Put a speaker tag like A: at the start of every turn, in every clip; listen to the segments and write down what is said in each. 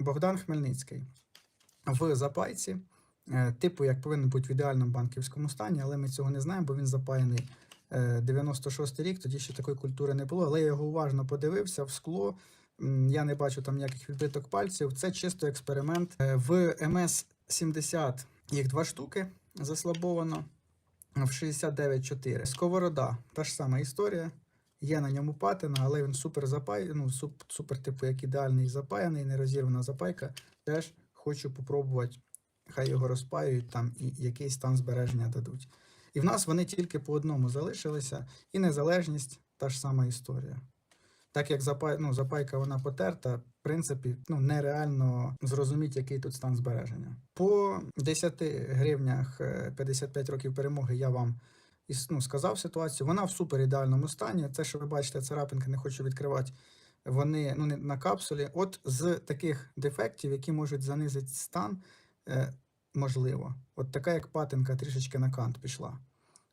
A: Богдан Хмельницький в запайці, е, типу, як повинен бути в ідеальному банківському стані, але ми цього не знаємо, бо він запаяний е, 96 рік, тоді ще такої культури не було. Але я його уважно подивився в скло. Я не бачу там ніяких відбиток пальців. Це чисто експеримент. Е, В МС-70 їх два штуки заслабовано в 69.4. Сковорода, та ж сама історія. Є на ньому патина, але він супер запай, ну, суп, супер, типу, як ідеальний запаяний, нерозірвана запайка. Теж хочу попробувати, хай його розпаюють там і якийсь стан збереження дадуть. І в нас вони тільки по одному залишилися, і незалежність та ж сама історія. Так як запай, ну, запайка вона потерта, в принципі, ну, нереально зрозуміти, який тут стан збереження. По 10 гривнях е, 55 років перемоги я вам ну, сказав ситуацію. Вона в супер ідеальному стані. Це, що ви бачите, царапинки не хочу відкривати. Вони ну, не на капсулі. От з таких дефектів, які можуть занизити стан, е, можливо. От така, як патинка, трішечки на кант пішла.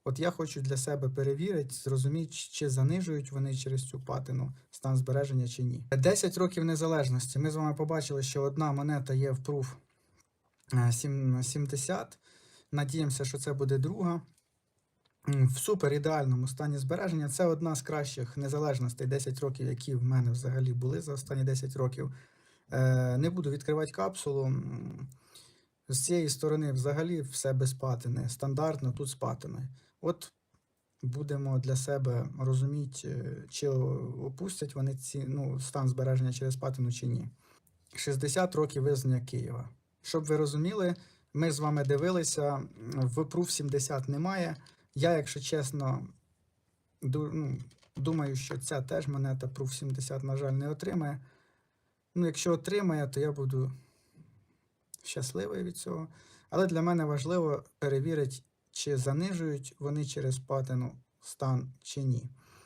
A: От я хочу для себе перевірити, зрозуміти, чи занижують вони через цю патину стан збереження чи ні. 10 років незалежності. Ми з вами побачили, що одна монета є в пруф е, 70. Надіємося, що це буде друга. В супер ідеальному стані збереження. Це одна з кращих незалежностей 10 років, які в мене взагалі були за останні 10 років. Е, не буду відкривати капсулу. З цієї сторони взагалі все без патини. Стандартно тут з патиною. От будемо для себе розуміти, е, чи опустять вони ці, ну, стан збереження через патину чи ні. 60 років визнання Києва. Щоб ви розуміли, ми з вами дивилися, в Proof 70 немає. Я, якщо чесно, ну, думаю, що ця теж монета Proof 70, на жаль, не отримає. Ну, якщо отримає, то я буду щасливий від цього. Але для мене важливо перевірити, чи занижують вони через патину стан чи ні.